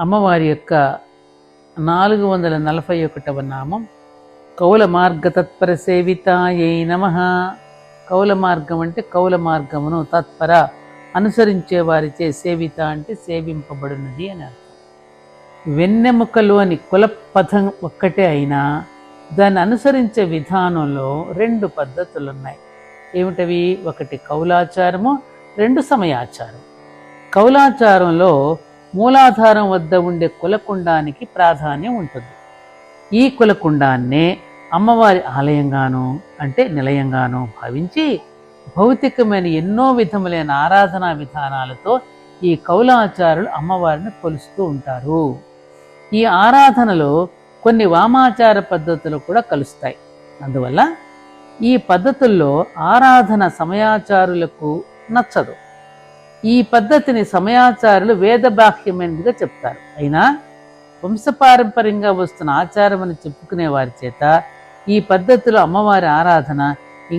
అమ్మవారి యొక్క నాలుగు వందల నలభై ఒకటవ నామం. కౌల మార్గ తత్పర సేవితాయై నమ. కౌల మార్గం అంటే కౌల మార్గమును తత్పర అనుసరించే వారిచే సేవిత అంటే సేవింపబడినది అని అర్థం. వెన్నెముకలోని కుల పథం ఒక్కటే అయినా దాన్ని అనుసరించే విధానంలో రెండు పద్ధతులు ఉన్నాయి ఏమిటవి? ఒకటి కౌలాచారము రెండు సమయాచారం. కౌలాచారంలో మూలాధారం వద్ద ఉండే కులకుండానికి ప్రాధాన్యం ఉంటుంది. ఈ కులకుండాన్నే అమ్మవారి ఆలయంగాను అంటే నిలయంగాను భావించి భౌతికమైన ఎన్నో విధములైన ఆరాధనా విధానాలతో ఈ కౌలాచారులు అమ్మవారిని కొలుస్తూ ఉంటారు. ఈ ఆరాధనలో కొన్ని వామాచార పద్ధతులు కూడా కలుస్తాయి. అందువల్ల ఈ పద్ధతుల్లో ఆరాధన సమయాచారులకు నచ్చదు. ఈ పద్ధతిని సమయాచారులు వేదబాహ్యమైనదిగా చెప్తారు? అయినా వంశపారంపర్యంగా వస్తున్న ఆచారం అని చెప్పుకునే వారి చేత ఈ పద్ధతిలో అమ్మవారి ఆరాధన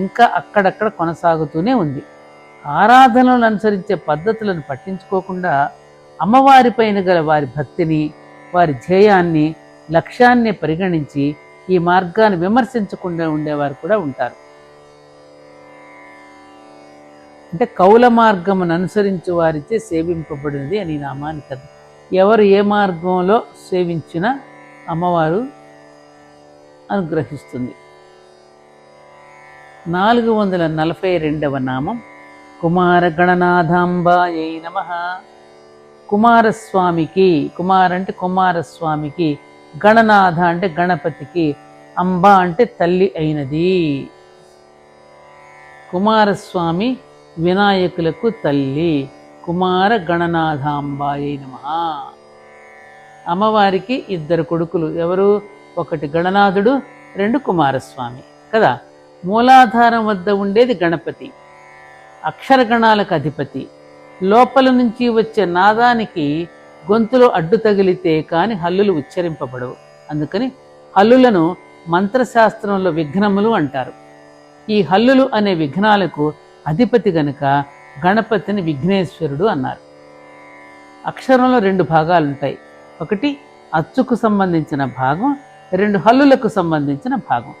ఇంకా అక్కడక్కడ కొనసాగుతూనే ఉంది. ఆరాధనలను అనుసరించే పద్ధతులను పట్టించుకోకుండా అమ్మవారిపైన గల వారి భక్తిని వారి ధ్యేయాన్ని లక్ష్యాన్ని పరిగణించి ఈ మార్గాన్ని విమర్శించకుండా ఉండేవారు కూడా ఉంటారు. అంటే కౌల మార్గమును అనుసరించి వారిచే సేవింపబడినది అని నామాని కథ. ఎవరు ఏ మార్గంలో సేవించినా అమ్మవారు అనుగ్రహిస్తుంది. నాలుగు వందల నలభై రెండవ నామం కుమార గణనాథాంబాయై నమ. కుమారస్వామికి కుమార్ అంటే కుమారస్వామికి గణనాథ అంటే గణపతికి అంబ అంటే తల్లి అయినది. కుమారస్వామి వినాయకులకు తల్లి కుమార గణనాథాంబాయై నమ. అమ్మవారికి ఇద్దరు కొడుకులు. ఎవరు? ఒకటి గణనాథుడు రెండు కుమారస్వామి. కదా? మూలాధారం వద్ద ఉండేది గణపతి. అక్షరగణాలకు అధిపతి. లోపల నుంచి వచ్చే నాదానికి గొంతులో అడ్డు తగిలితే కాని హల్లులు ఉచ్చరింపబడవు. అందుకని హల్లులను మంత్రశాస్త్రంలో విఘ్నములు అంటారు. ఈ హల్లులు అనే విఘ్నాలకు అధిపతి గనుక గణపతిని విఘ్నేశ్వరుడు అన్నారు. అక్షరంలో రెండు భాగాలు ఉంటాయి ఒకటి అచ్చుకు సంబంధించిన భాగం రెండు హల్లులకు సంబంధించిన భాగం.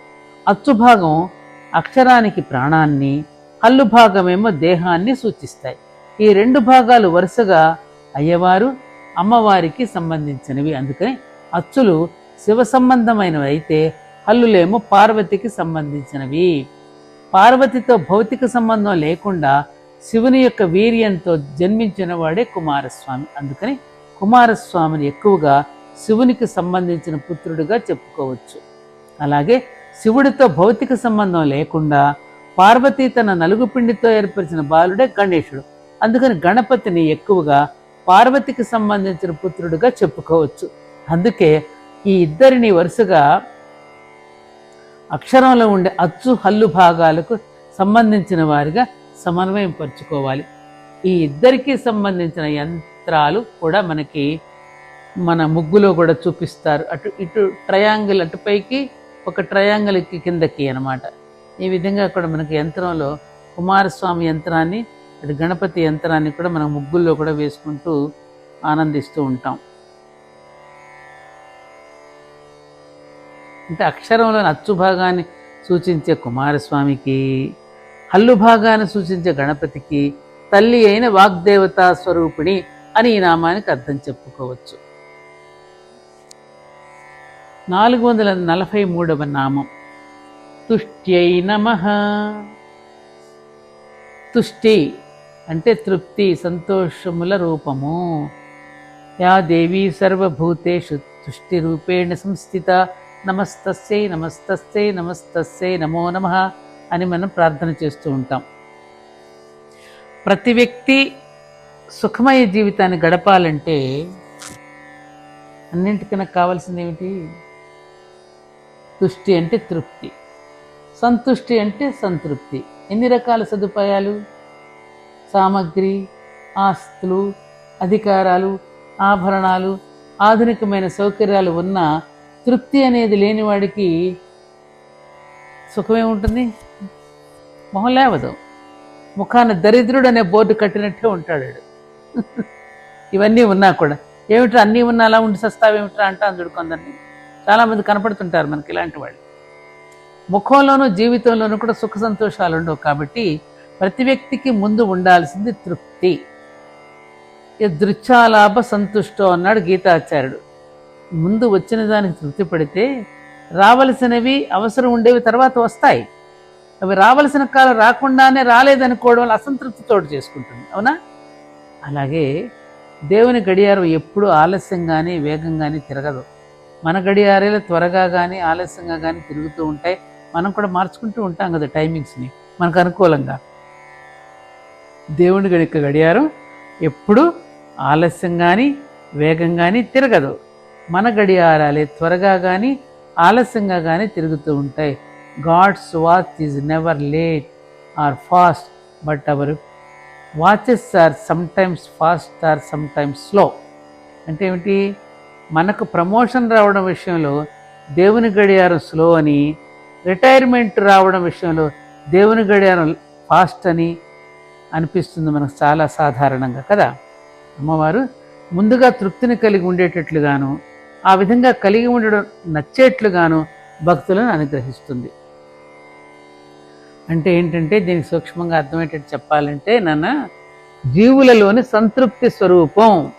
అచ్చు భాగం అక్షరానికి ప్రాణాన్ని హల్లు భాగమేమో దేహాన్ని సూచిస్తాయి. ఈ రెండు భాగాలు వరుసగా అయ్యవారు అమ్మవారికి సంబంధించినవి. అందుకని అచ్చులు శివ సంబంధమైనవి అయితే హల్లులేమో పార్వతికి సంబంధించినవి. పార్వతితో భౌతిక సంబంధం లేకుండా శివుని యొక్క వీర్యంతో జన్మించిన వాడే కుమారస్వామి. అందుకని కుమారస్వామిని ఎక్కువగా శివునికి సంబంధించిన పుత్రుడిగా చెప్పుకోవచ్చు. అలాగే శివుడితో భౌతిక సంబంధం లేకుండా పార్వతి తన నలుగు పిండితో ఏర్పరిచిన బాలుడే గణేశుడు. అందుకని గణపతిని ఎక్కువగా పార్వతికి సంబంధించిన పుత్రుడిగా చెప్పుకోవచ్చు. అందుకే ఈ ఇద్దరిని వరుసగా అక్షరంలో ఉండే అచ్చు హల్లు భాగాలకు సంబంధించిన వారిగా సమన్వయం పరుచుకోవాలి. ఈ ఇద్దరికి సంబంధించిన యంత్రాలు కూడా మనకి మన ముగ్గులో కూడా చూపిస్తారు. అటు ఇటు ట్రయాంగిల్ అటుపైకి ఒక ట్రయాంగిల్ కిందకి అనమాట ఈ విధంగా కూడా మనకి యంత్రంలో కుమారస్వామి యంత్రాన్ని అటు గణపతి యంత్రాన్ని కూడా మనం ముగ్గుల్లో కూడా వేసుకుంటూ ఆనందిస్తూ ఉంటాం. అంటే అక్షరంలోని అచ్చు భాగాన్ని సూచించే కుమారస్వామికి హల్లు భాగాన్ని సూచించే గణపతికి తల్లి అయిన వాగ్దేవతా స్వరూపిణి అని ఈ నామానికి అర్థం చెప్పుకోవచ్చు. నాలుగు వందల నలభై మూడవ నామం. తుష్ట్యై నమ. తుష్టి అంటే తృప్తి సంతోషముల రూపము. యా దేవీ సర్వభూతేషు తుష్టి రూపేణ సంస్థిత. నమస్తస్యై నమస్తస్యై నమస్తస్యై నమో నమ అని మనం ప్రార్థన చేస్తూ ఉంటాం. ప్రతి వ్యక్తి సుఖమయ జీవితాన్ని గడపాలంటే అన్నింటికన్నా కావాల్సింది ఏమిటి తుష్టి అంటే తృప్తి సంతుష్టి అంటే సంతృప్తి. ఎన్ని రకాల సదుపాయాలు? సామగ్రి ఆస్తులు అధికారాలు ఆభరణాలు ఆధునికమైన సౌకర్యాలు ఉన్న తృప్తి అనేది లేనివాడికి సుఖమే ఉంటుంది మొహం లేవదు. ముఖాన దరిద్రుడు అనే బోర్డు కట్టినట్టే ఉంటాడు ఇవన్నీ ఉన్నా కూడా. ఏమిట్రా అన్నీ ఉన్నా అలా ఉండి సస్తావేమిట్రా అంటా అందుడు కొందరిని. చాలామంది కనపడుతుంటారు మనకి ఇలాంటి వాళ్ళు. ముఖంలోనూ జీవితంలోనూ కూడా సుఖ సంతోషాలు ఉండవు కాబట్టి ప్రతి వ్యక్తికి ముందు ఉండాల్సింది తృప్తి. దృచ్ఛాలాభ సంతుష్టో అన్నాడు గీతాచార్యుడు. ముందు వచ్చిన దానికి తృప్తి పడితే రావలసినవి అవసరం ఉండేవి తర్వాత వస్తాయి. అవి రావలసిన కాలం రాకుండానే రాలేదనుకోవడం వల్ల అసంతృప్తి తోడు చేసుకుంటుంది. అవునా? అలాగే దేవుని గడియారం ఎప్పుడూ ఆలస్యంగానే వేగంగానే తిరగదు. మన గడియారేలు త్వరగా కానీ ఆలస్యంగా కానీ తిరుగుతూ ఉంటాయి. మనం కూడా మార్చుకుంటూ ఉంటాం కదా టైమింగ్స్ని. మనకు అనుకూలంగా. దేవుని గడి గడియారం ఎప్పుడు ఆలస్యం కానీ వేగం కానీ తిరగదు. మన గడియారాలే త్వరగా కానీ ఆలస్యంగా కానీ తిరుగుతూ ఉంటాయి. God's watch is never late or fast but our watches are sometimes fast or sometimes slow. అంటే ఏమిటి? మనకు ప్రమోషన్ రావడం విషయంలో దేవుని గడియారం స్లో అని రిటైర్మెంట్ రావడం విషయంలో దేవుని గడియారం ఫాస్ట్ అని అనిపిస్తుంది మనకు చాలా సాధారణంగా కదా? అమ్మవారు ముందుగా తృప్తిని కలిగి ఉండేటట్లుగాను ఆ విధంగా కలిగి ఉండడం నచ్చేట్లుగాను భక్తులను అనుగ్రహిస్తుంది. అంటే ఏంటంటే దీనికి సూక్ష్మంగా అర్థమయ్యేటట్టు చెప్పాలంటే నాన్న జీవులలోని సంతృప్తి స్వరూపం.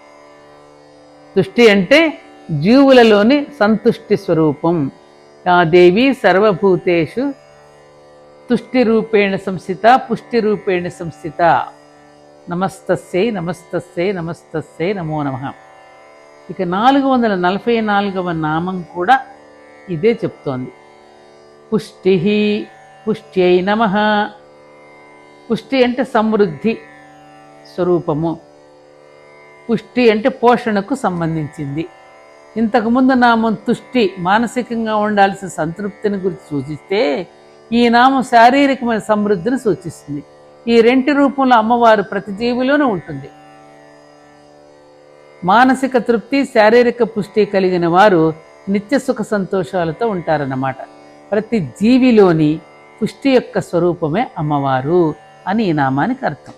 తుష్టి అంటే జీవులలోని సంతుష్టి స్వరూపం. ఆ దేవి సర్వభూతేషు తుష్టి రూపేణ సంస్థిత పుష్టి రూపేణ సంస్థిత. నమస్తస్యై నమస్తస్యై నమస్తస్యై నమో నమ. ఇక నాలుగు వందల నలభై నాలుగవ నామం కూడా ఇదే చెప్తోంది. పుష్టి పుష్ట్యై నమ. పుష్టి అంటే సమృద్ధి స్వరూపము. పుష్టి అంటే పోషణకు సంబంధించింది. ఇంతకుముందు నామం తుష్టి మానసికంగా ఉండాల్సిన సంతృప్తిని గురించి సూచిస్తే ఈ నామం శారీరకమైన సమృద్ధిని సూచిస్తుంది. ఈ రెంటి రూపంలో అమ్మవారు ప్రతి జీవిలోనూ ఉంటుంది. మానసిక తృప్తి శారీరక పుష్టి కలిగిన వారు నిత్య సుఖ సంతోషాలతో ఉంటారన్నమాట. ప్రతి జీవిలోని పుష్టి యొక్క స్వరూపమే అమ్మవారు అని ఈ నామానికి అర్థం.